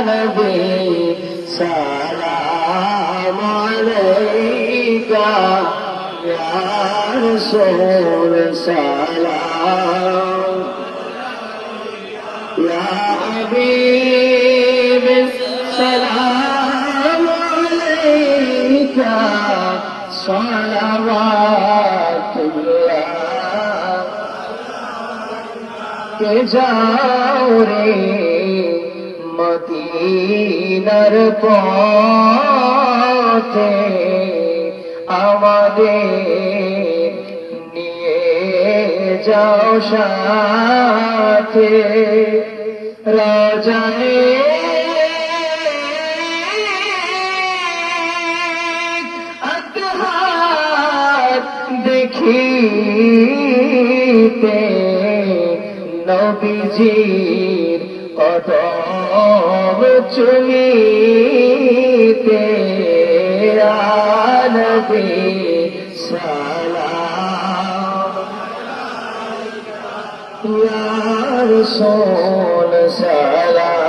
নবী সালাম আলাইকা ইয়া রাসূল সালাম। ইয়া হাবিব সালাম আলাইকা। সালাওয়াতুল্লাহ। কে যাও মদিনার পথে আমাদের নিয়ে যাও সাথে। রাজায় দেখিতে নবীজির কদম আনবী সালাম। ইয়া রাসূল সালাম।